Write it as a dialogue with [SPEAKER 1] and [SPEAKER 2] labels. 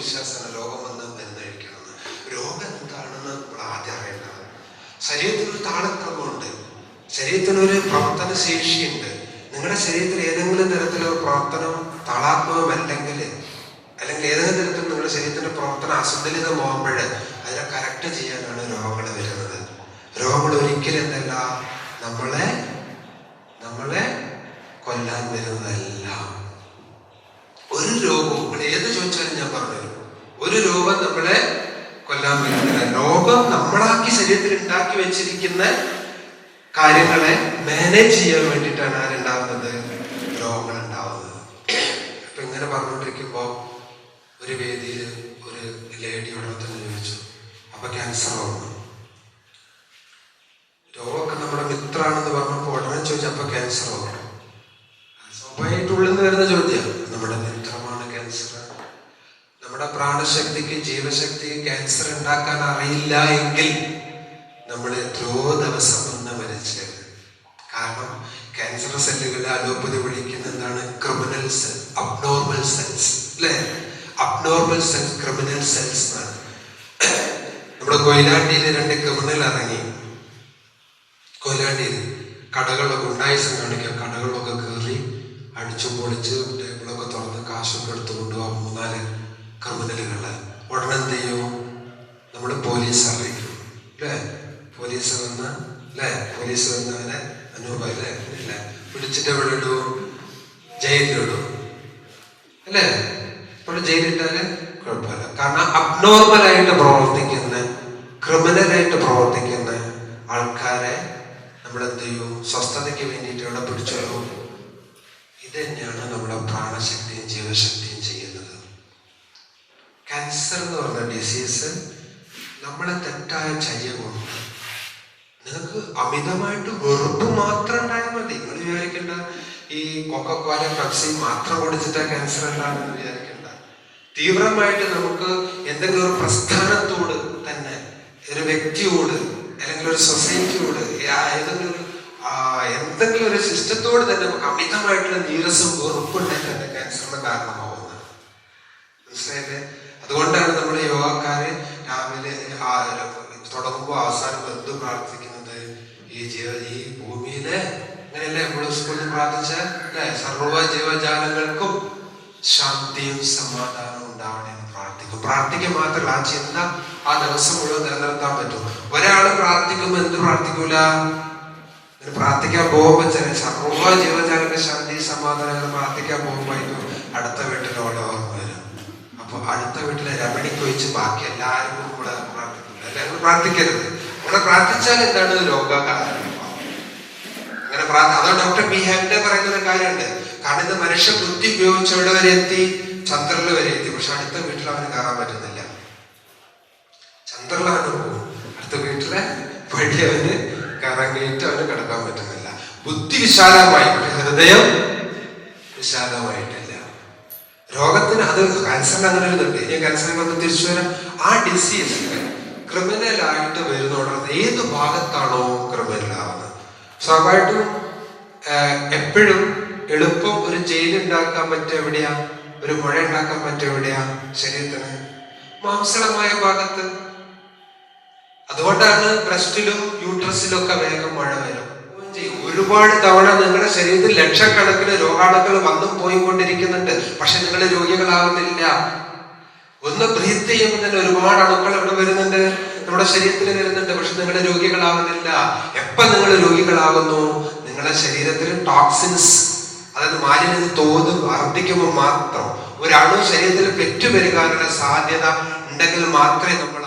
[SPEAKER 1] വിശ്വാസമാണ് രോഗം വന്ന് മരുന്ന് കഴിക്കണമെന്ന് രോഗം എന്താണെന്ന് നമ്മൾ ആദ്യം അറിയേണ്ടത് ശരീരത്തിനൊരു താളക്രമമുണ്ട്. ശരീരത്തിനൊരു പ്രവർത്തന ശേഷിയുണ്ട്. നിങ്ങളുടെ ശരീരത്തിൽ ഏതെങ്കിലും തരത്തിലൊരു പ്രവർത്തനം താളാത്മകമല്ലെങ്കിൽ അല്ലെങ്കിൽ ഏതെങ്കിലും തരത്തിൽ നിങ്ങളുടെ ശരീരത്തിന്റെ പ്രവർത്തനം അസന്തുലിതമാകുമ്പോൾ അതിനെ കറക്റ്റ് ചെയ്യാനാണ് രോഗങ്ങൾ വരുന്നത്. രോഗങ്ങൾ ഒരിക്കലും എന്തല്ല നമ്മളെ നമ്മളെ കൊല്ലാൻ വരുന്നതല്ല. ഒരു രോഗവും ഏത് ചോദിച്ചാലും ഞാൻ പറഞ്ഞു രോഗം നമ്മളെ കൊല്ലാൻ പറ്റുന്നില്ല രോഗം നമ്മളാക്കി ശരീരത്തിൽ ഉണ്ടാക്കി വെച്ചിരിക്കുന്ന കാര്യങ്ങളെ മാനേജ് ചെയ്യാൻ വേണ്ടിയിട്ടാണ് ആരുണ്ടാവുന്നത് രോഗങ്ങൾ ഉണ്ടാവുന്നത്. അപ്പൊ ഇങ്ങനെ പറഞ്ഞുകൊണ്ടിരിക്കുമ്പോ ഒരു വേദിയിൽ ഒരു ലേഡിയോട് തന്നെ ചോദിച്ചു അപ്പൊ ക്യാൻസർ വന്നു രോഗമൊക്കെ നമ്മുടെ മിത്രാണെന്ന് പറഞ്ഞപ്പോൾ ഉടനെ ചോദിച്ചു അപ്പൊ ക്യാൻസർ വന്നു സ്വാഭാവികമായിട്ട് ഉള്ളിൽ നിന്ന് വരുന്ന ചോദ്യമാണ് നമ്മുടെ നമ്മുടെ പ്രാണശക്തിക്ക് ജീവശക്തിക്ക് ക്യാൻസർ ഉണ്ടാക്കാൻ അറിയില്ല എങ്കിൽ നമ്മൾ എത്രയോ ദിവസം മുന്നേ മരിച്ചത് കാരണം ക്യാൻസർ സെല്ലുകളെ അലോപ്പതി വിളിക്കുന്ന എന്താണ് ക്രിമിനൽ സെൽ അബ്നോർമൽ സെൽസ് അല്ലേ? അബ്നോർമൽ സെൽസ് ക്രിമിനൽ സെൽസ് എന്നാണ്. നമ്മുടെ കൊയിലാണ്ടിയിൽ രണ്ട് ക്രിമിനൽ ഇറങ്ങി. കൊയിലാണ്ടിയിൽ കടകളൊക്കെ ഉണ്ടായിസം കാണിക്കാം. കടകളൊക്കെ കയറി അടിച്ചു പൊളിച്ച് ടേബിളൊക്കെ തുറന്ന് കാശൊക്കെ എടുത്തുകൊണ്ട് മൂന്നാൽ ക്രിമിനലുകൾ. ഉടനെ എന്ത് ചെയ്യും? നമ്മൾ പോലീസ് അറിയിക്കും. അല്ലേ പോലീസ് വന്ന് അല്ലേ പോലീസ് വന്ന് അവനെ അനൂപ അല്ലേ പിടിച്ചിട്ട് എവിടെ ഇടൂ? ജയിലിലിടും അല്ലേ? ഇപ്പോൾ ജയിലിട്ടാൽ കുഴപ്പമില്ല. കാരണം അബ്നോർമൽ ആയിട്ട് പ്രവർത്തിക്കുന്ന ക്രിമിനലായിട്ട് പ്രവർത്തിക്കുന്ന ആൾക്കാരെ നമ്മൾ എന്ത് ചെയ്യും? സ്വസ്ഥതയ്ക്ക് വേണ്ടിയിട്ട് ഇവിടെ പിടിച്ചോളൂ ഇത് തന്നെയാണ് നമ്മുടെ പ്രാണശക്തിയും ജീവശക്തിയും ചെയ്യുന്നത് ക്യാൻസർ എന്ന് പറഞ്ഞ നമ്മളെ തെറ്റായ ചര്യ കൊണ്ട്. നിങ്ങൾക്ക് അമിതമായിട്ട് വെറുപ്പ് മാത്രം ഉണ്ടായാൽ മതി. നിങ്ങൾ വിചാരിക്കേണ്ട ഈ കൊക്കക്കോല പെപ്സി മാത്രം കുടിച്ചിട്ട് ക്യാൻസർ ഉണ്ടാകുമെന്ന് വിചാരിക്കേണ്ട. തീവ്രമായിട്ട് നമുക്ക് എന്തെങ്കിലും ഒരു പ്രസ്ഥാനത്തോട് തന്നെ ഒരു വ്യക്തിയോട് അല്ലെങ്കിൽ ഒരു സൊസൈറ്റിയോട് ഏതെങ്കിലും ഒരു എന്തെങ്കിലും ഒരു സിസ്റ്റത്തോട് തന്നെ നമുക്ക് അമിതമായിട്ടുള്ള നീരസം വെറുപ്പുണ്ടെങ്കിൽ തന്നെ ക്യാൻസറിന് കാരണമാവുന്നത്. മനസ്സിലായില്ലേ? അതുകൊണ്ടാണ് നമ്മൾ യോഗക്കാര് രാവിലെ തുടങ്ങുമ്പോ അവസാനം എന്ത് പ്രാർത്ഥിക്കുന്നത് ഈ ജീവ ഈ ഭൂമിയിലെ അങ്ങനെയല്ലേ നമ്മൾ സ്കൂളിൽ പ്രാർത്ഥിച്ച അല്ലെ? സർവ ജീവജാലങ്ങൾക്കും ശാന്തിയും സമാധാനവും ഉണ്ടാവണേ എന്ന് പ്രാർത്ഥിക്കും. പ്രാർത്ഥിക്കുക മാത്രമല്ല ആ ചിന്ത ആ ദിവസം മുഴുവൻ നിലനിർത്താൻ പറ്റും. ഒരാൾ പ്രാർത്ഥിക്കുമ്പോൾ എന്ത് പ്രാർത്ഥിക്കൂല? പ്രാർത്ഥിക്കാൻ പോകുമ്പോൾ ചില സർവ ജീവജാലങ്ങളുടെ ശാന്തി സമാധാനങ്ങൾ പ്രാർത്ഥിക്കാൻ പോകുമ്പോഴായിരിക്കും അടുത്ത വീട്ടിലോടെ ഓർമ്മ. അപ്പൊ അടുത്ത വീട്ടിലെ രമണിക്ക് ഒഴിച്ച് ബാക്കി എല്ലാവരും കൂടെ പ്രാർത്ഥിക്കില്ല എല്ലാവരും പ്രാർത്ഥിക്കരുത്. അവിടെ പ്രാർത്ഥിച്ചാൽ എന്താണ് രോഗകാരണം? അങ്ങനെ അതോ ഡോക്ടർ ബി ഹെഗ്ഡെ പറയുന്ന ഒരു കാര്യമുണ്ട്. കാരണം ഇത് മനുഷ്യ ബുദ്ധി ഉപയോഗിച്ച് എവിടെ വരെ എത്തി? ചന്ദ്രനിൽ വരെ എത്തി. പക്ഷെ അടുത്ത വീട്ടിൽ അവന് കയറാൻ പറ്റുന്നില്ല. ചന്ദ്രനിലാണ് പോകും അടുത്ത വീട്ടിലെ വഴി അവന് കറങ്ങിയിട്ട് അവന് കിടക്കാൻ പറ്റുന്നില്ല. ബുദ്ധി വിശാലമായി ഹൃദയം വിശാലമായിട്ടില്ല. രോഗത്തിന് അത് ക്യാൻസറിന് അങ്ങനെ ഒരു ഇതുണ്ട് ഇനി ക്യാൻസറിന് വന്ന് തിരിച്ചു വരാം ആ ഡിസീസ് ക്രിമിനൽ ആയിട്ട് വരുന്നോടത്ത് ഏത് ഭാഗത്താണോ ക്രിമിനൽ ആവുന്നത്? സ്വാഭാവികമായിട്ടും എപ്പോഴും എളുപ്പം ഒരു ജയിൽ ഉണ്ടാക്കാൻ പറ്റും എവിടെയാ? ഒരു മുഴ ഉണ്ടാക്കാൻ പറ്റും എവിടെയാ? ശരീരത്തിന്. മാംസളമായ ഭാഗത്ത്. അതുകൊണ്ടാണ് ബ്രസ്റ്റിലും യൂട്രസിലും ഒക്കെ വേഗം മഴ വരും. ഒരുപാട് തവണ നിങ്ങളുടെ ശരീരത്തിൽ ലക്ഷക്കണക്കിന് രോഗാണുക്കൾ വന്നും പോയിക്കൊണ്ടിരിക്കുന്നുണ്ട്. പക്ഷെ നിങ്ങൾ രോഗികളാകുന്നില്ല. ഒന്ന് ബ്രീത്ത് ചെയ്യുമ്പോൾ തന്നെ ഒരുപാട് അണുക്കൾ ഇവിടെ വരുന്നുണ്ട്. നമ്മുടെ ശരീരത്തിൽ വരുന്നുണ്ട്. പക്ഷെ നിങ്ങൾ രോഗികളാവുന്നില്ല എപ്പോ നിങ്ങൾ രോഗികളാകുന്നു? നിങ്ങളുടെ ശരീരത്തിൽ ടോക്സിൻസ് അതായത് മാലിന്യം തോത് വർദ്ധിക്കുമ്പോൾ മാത്രം. ഒരു അണു ശരീരത്തിൽ പെറ്റുപെരുകാനുള്ള സാധ്യത ഉണ്ടെങ്കിൽ മാത്രമേ നമ്മൾ